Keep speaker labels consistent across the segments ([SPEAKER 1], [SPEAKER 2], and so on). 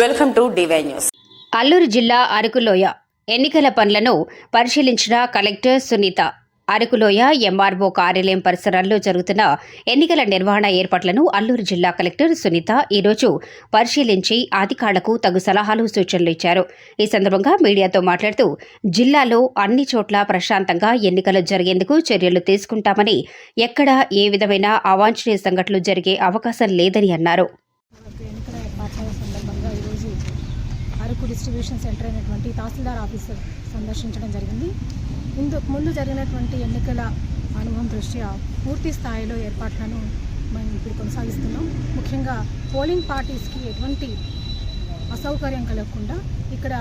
[SPEAKER 1] Welcome to DY news.
[SPEAKER 2] Alluri జిల్లా అరకులోయ ఎన్నికల పనులను పరిశీలించిన కలెక్టర్ సునీత అరకులోయ ఎంఆర్ఓ కార్యాలయం పరిసరాల్లో జరుగుతున్న ఎన్నికల నిర్వహణ ఏర్పాట్లను అల్లూరు జిల్లా కలెక్టర్ సునీత ఈరోజు పరిశీలించి అధికారులకు తగు సలహాలు సూచనలు ఇచ్చారు. ఈ సందర్భంగా మీడియాతో మాట్లాడుతూ జిల్లాలో అన్ని చోట్ల ప్రశాంతంగా ఎన్నికలు జరిగేందుకు చర్యలు తీసుకుంటామని ఎక్కడా ఏ విధమైన అవాంఛనీయ సంఘటనలు జరిగే అవకాశం లేదని అన్నారు
[SPEAKER 3] మనకు ఎన్నికల ఏర్పాట్ల సందర్భంగా ఈరోజు అరకు డిస్ట్రిబ్యూషన్ సెంటర్ అయినటువంటి తహసీల్దార్ ఆఫీస్ సందర్శించడం జరిగింది. ముందు ముందు జరిగినటువంటి ఎన్నికల అనుభవం దృష్ట్యా పూర్తి స్థాయిలో ఏర్పాట్లను మనం ఇప్పుడు కొనసాగిస్తున్నాం. ముఖ్యంగా పోలింగ్ పార్టీస్కి ఎటువంటి అసౌకర్యం కలగకుండా ఇక్కడ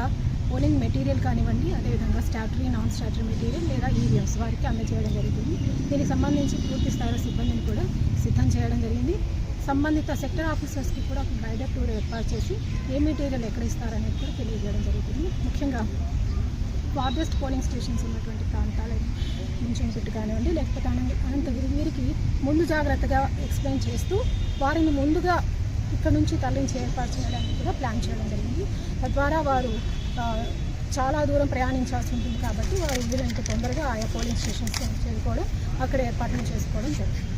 [SPEAKER 3] పోలింగ్ మెటీరియల్ కానివ్వండి అదేవిధంగా స్టాటరీ నాన్ స్టాటరీ మెటీరియల్ లేదా ఈవీఎంస్ వారికి అందజేయడం జరుగుతుంది దీనికి సంబంధించి పూర్తి స్థాయిలో సిబ్బందిని కూడా సిద్ధం చేయడం జరిగింది. సంబంధిత సెక్టర్ ఆఫీసర్స్కి కూడా ఒక గైడెడ్ టూర్ ఏర్పాటు చేసి ఏ మెటీరియల్ ఎక్కడ ఇస్తారనేది కూడా తెలియజేయడం జరుగుతుంది. ముఖ్యంగా ఫార్దెస్ట్ పోలింగ్ స్టేషన్స్ ఉన్నటువంటి ప్రాంతాలు ముంచెంపెట్టు కానివ్వండి లేకపోతే అనంత అనంతగిరి వీరికి ముందు జాగ్రత్తగా ఎక్స్ప్లెయిన్ చేస్తూ వారిని ముందుగా ఇక్కడ నుంచి తరలించి ఏర్పాటు చేయడానికి కూడా ప్లాన్ చేయడం జరిగింది. తద్వారా వారు చాలా దూరం ప్రయాణించాల్సి ఉంటుంది కాబట్టి వారు వీలైనంత తొందరగా ఆయా పోలింగ్ స్టేషన్స్ చేరుకోవడం అక్కడ ఏర్పాట్లు చేసుకోవడం జరుగుతుంది.